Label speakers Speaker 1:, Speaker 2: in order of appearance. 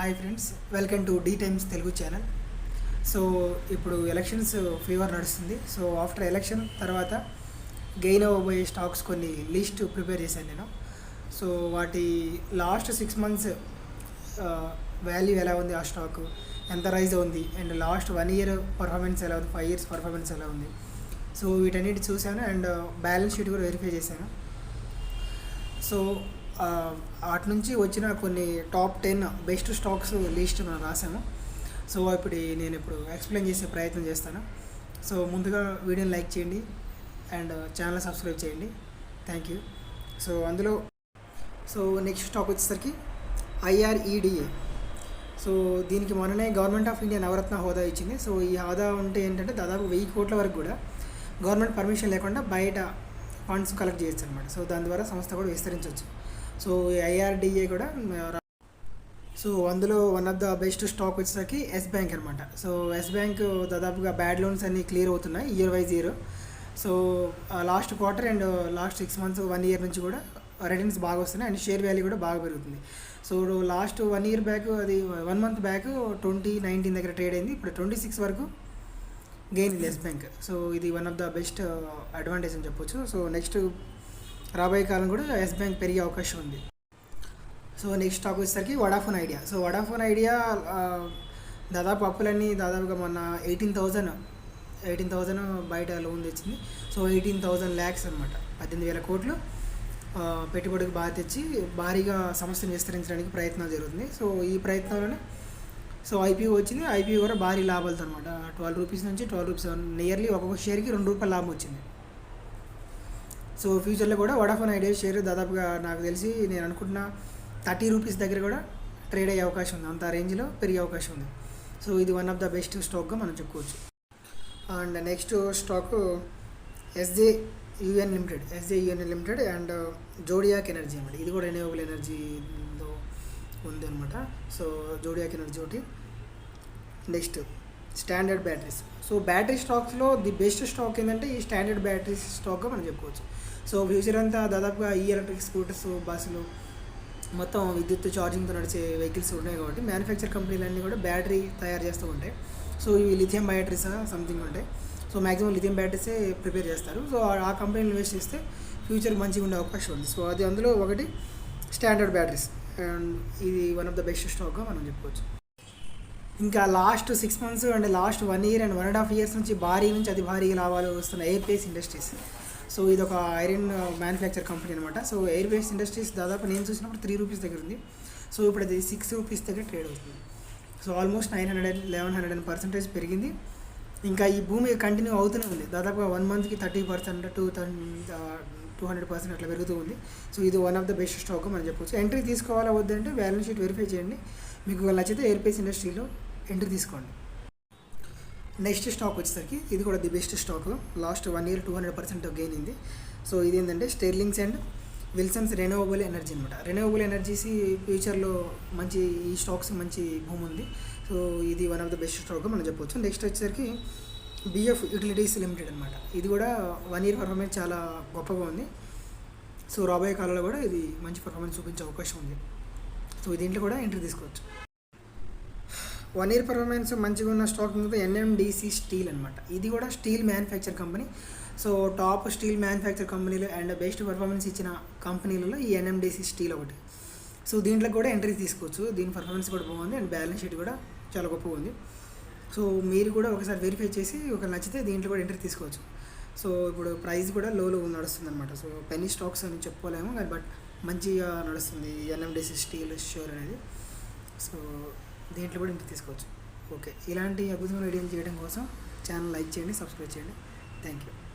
Speaker 1: Hi friends welcome to the times Telugu channel. So ఇప్పుడు elections fever నడుస్తుంది. So after election తర్వాత gain అవ్వబోయే stocks కొన్ని list prepare చేశాను నేను. సో వాటి లాస్ట్ సిక్స్ మంత్స్ వాల్యూ ఎలా ఉంది ఆ స్టాక్? ఎంత రైజ్ ఉంది and last one year performance ఎలా ఉంది? ఫైవ్ ఇయర్స్ పర్ఫార్మెన్స్ ఎలా ఉంది? సో వీటన్నిటి చూశాను అండ్ బ్యాలెన్స్ షీట్ కూడా వెరిఫై చేశాను. సో వాటి నుంచి వచ్చిన కొన్ని top ten best stocks list మనం రాసాము సో ఇప్పుడు నేను ఇప్పుడు ఎక్స్ప్లెయిన్ చేసే ప్రయత్నం చేస్తాను. సో ముందుగా వీడియోని లైక్ చేయండి అండ్ ఛానల్ సబ్స్క్రైబ్ చేయండి. Thank you. సో అందులో సో నెక్స్ట్ స్టాక్ వచ్చేసరికి ఐఆర్ఈడిఏ. సో దీనికి మొన్ననే గవర్నమెంట్ ఆఫ్ ఇండియా నవరత్న హోదా ఇచ్చింది. సో ఈ హోదా ఉంటే ఏంటంటే దాదాపు వెయ్యి కోట్ల వరకు కూడా గవర్నమెంట్ పర్మిషన్ లేకుండా బయట ఫండ్స్ కలెక్ట్ చేయొచ్చు అనమాట సో దాని ద్వారా సంస్థ కూడా విస్తరించవచ్చు సో ఐఆర్డిఏ కూడా సో అందులో one of the best stock వచ్చేసరికి ఎస్ బ్యాంక్ అనమాట సో ఎస్ బ్యాంక్ దాదాపుగా బ్యాడ్ లోన్స్ అన్ని క్లియర్ అవుతున్నాయి year wise year so last quarter and last six months one year నుంచి కూడా రిటర్న్స్ బాగా వస్తున్నాయి అండ్ షేర్ వాల్యూ కూడా బాగా పెరుగుతుంది. So last one year back అది one month back twenty nineteen దగ్గర ట్రేడ్ అయింది. ఇప్పుడు ట్వంటీ సిక్స్ వరకు గెయిన్ ఎస్ బ్యాంక్ సో ఇది one of the best advantage అని చెప్పొచ్చు. సో నెక్స్ట్ రాబోయే కాలం కూడా ఎస్ బ్యాంక్ పెరిగే అవకాశం ఉంది. సో నెక్స్ట్ టాక్ వచ్చేసరికి Vodafone Idea. So Vodafone Idea దాదాపు అప్పులన్నీ దాదాపుగా మొన్న ఎయిటీన్ థౌజండ్ ఎయిటీన్ థౌజండ్ బయట లోన్ తెచ్చింది. సో ఎయిటీన్ థౌజండ్ ల్యాక్స్ అనమాట పద్దెనిమిది వేల కోట్లు పెట్టుబడికి బాగా తెచ్చి భారీగా సంస్థను విస్తరించడానికి ప్రయత్నాలు జరుగుతుంది సో ఈ ప్రయత్నంలోనే సో ఐపీఓ వచ్చింది. ఐపీఓ కూడా భారీ లాభాలతో అనమాట ట్వెల్వ్ రూపీస్ నుంచి ట్వెల్వ్ రూపీస్ నియర్లీ ఒక్కొక్క షేర్కి రెండు రూపాయల లాభం వచ్చింది. సో ఫ్యూచర్లో కూడా వడాఫోన్ ఐడియా షేర్ దాదాపుగా నాకు తెలిసి నేను అనుకుంటున్న థర్టీ రూపీస్ దగ్గర కూడా ట్రేడ్ అయ్యే అవకాశం ఉంది. అంత రేంజ్లో పెరిగే అవకాశం ఉంది. సో ఇది వన్ ఆఫ్ ద బెస్ట్ స్టాక్గా మనం చెప్పుకోవచ్చు. And next stock SJ UN limited SJ UN limited and zodiac energy అనమాట ఇది కూడా రెన్యూవబుల్ ఎనర్జీలో ఉంది అనమాట సో జోడియాక్ ఎనర్జీ ఒకటి. Next standard batteries. So battery స్టాక్స్లో ది బెస్ట్ స్టాక్ ఏంటంటే ఈ స్టాండర్డ్ బ్యాటరీస్ స్టాక్గా మనం చెప్పుకోవచ్చు. సో ఫ్యూచర్ అంతా దాదాపుగా ఈ ఎలక్ట్రిక్ స్కూటర్స్ బస్సులు మొత్తం విద్యుత్ ఛార్జింగ్తో నడిచే వెహికల్స్ ఉన్నాయి కాబట్టి మ్యానుఫ్యాక్చర్ కంపెనీలన్నీ కూడా బ్యాటరీ తయారు చేస్తూ ఉంటాయి. సో ఇవి లిథియం బ్యాటరీస్ సంథింగ్ ఉంటాయి. సో మ్యాక్సిమం లిథియం బ్యాటరీసే ప్రిపేర్ చేస్తారు. సో ఆ- ఆ కంపెనీలు ఇన్వెస్ట్ చేస్తే ఫ్యూచర్ మంచిగా ఉండే అవకాశం ఉంది. సో అది అందులో ఒకటి స్టాండర్డ్ బ్యాటరీస్. అండ్ ఇది వన్ ఆఫ్ ద బెస్ట్ స్టాక్గా మనం చెప్పుకోవచ్చు. ఇంకా last six months and last one year and one and half years నుంచి భారీ నుంచి అతి భారీ లాభాలు వస్తున్న ఎయిర్బేస్ ఇండస్ట్రీస్ సో ఇది ఒక ఐరన్ మ్యానుఫ్యాక్చర్ కంపెనీ అనమాట సో ఎయిర్బేస్ ఇండస్ట్రీస్ దాదాపు నేను చూసినప్పుడు త్రీ రూపీస్ దగ్గర ఉంది. సో ఇప్పుడు అది సిక్స్ రూపీస్ దగ్గర ట్రేడ్ అవుతుంది. So almost nine hundred and eleven hundred and percentage పెరిగింది. ఇంకా ఈ భూమి కంటిన్యూ అవుతూనే ఉంది. దాదాపుగా వన్ మంత్కి thirty percent two two hundred percent అట్లా పెరుగుతూ ఉంది. సో ఇది one of the best stock మనం చెప్పొచ్చు. ఎంట్రీ తీసుకోవాలా వద్దంటే బ్యాలెన్స్ షీట్ వెరిఫై చేయండి. మీకు నచ్చితే ఎయిర్పేస్ ఇండస్ట్రీలో ఎంట్రీ తీసుకోండి. నెక్స్ట్ స్టాక్ వచ్చేసరికి ఇది కూడా the best stock. Last one year two hundred percent gain అయింది సో ఇది ఏంటంటే Sterlings and Wilsons renewable energy అనమాట రెన్యూవబుల్ ఎనర్జీస్ ఫ్యూచర్లో మంచి ఈ స్టాక్స్ మంచి భూమి ఉంది. సో ఇది one of the best stock మనం చెప్పొచ్చు. నెక్స్ట్ వచ్చేసరికి బిఎఫ్ యూటిలిటీస్ లిమిటెడ్ అనమాట ఇది కూడా వన్ ఇయర్ పర్ఫార్మెన్స్ చాలా గొప్పగా ఉంది. సో రాబోయే కాలంలో కూడా ఇది మంచి పర్ఫార్మెన్స్ చూపించే అవకాశం ఉంది. సో దీంట్లో కూడా ఎంట్రీ తీసుకోవచ్చు. వన్ ఇయర్ పర్ఫార్మెన్స్ మంచిగా ఉన్న స్టాక్ మీద ఎన్ఎండిసి స్టీల్ అనమాట ఇది కూడా steel manufacture company. So top steel manufacture కంపెనీలు అండ్ బెస్ట్ పర్ఫార్మెన్స్ ఇచ్చిన కంపెనీలలో ఈ ఎన్ఎండిసి స్టీల్ ఒకటి. సో దీంట్లో కూడా ఎంట్రీ తీసుకోవచ్చు. దీని పర్ఫార్మెన్స్ కూడా బాగుంది అండ్ బ్యాలెన్స్ షీట్ కూడా చాలా గొప్పగా ఉంది. సో మీరు కూడా ఒకసారి వెరిఫై చేసి ఒక నచ్చితే దీంట్లో కూడా ఎంట్రీ తీసుకోవచ్చు. సో ఇప్పుడు ప్రైస్ కూడా లోలో నడుస్తుంది అనమాట సో పెన్నీ స్టాక్స్ అని చెప్పుకోలేము కానీ బట్ మంచిగా నడుస్తుంది ఎన్ఎండిసి స్టీల్ షోర్ అనేది. సో దీంట్లో కూడా ఇంటికి తీసుకోవచ్చు. ఓకే. ఇలాంటి అద్భుతమైన వీడియోలు చేయడం కోసం ఛానల్ లైక్ చేయండి సబ్స్క్రైబ్ చేయండి. Thank you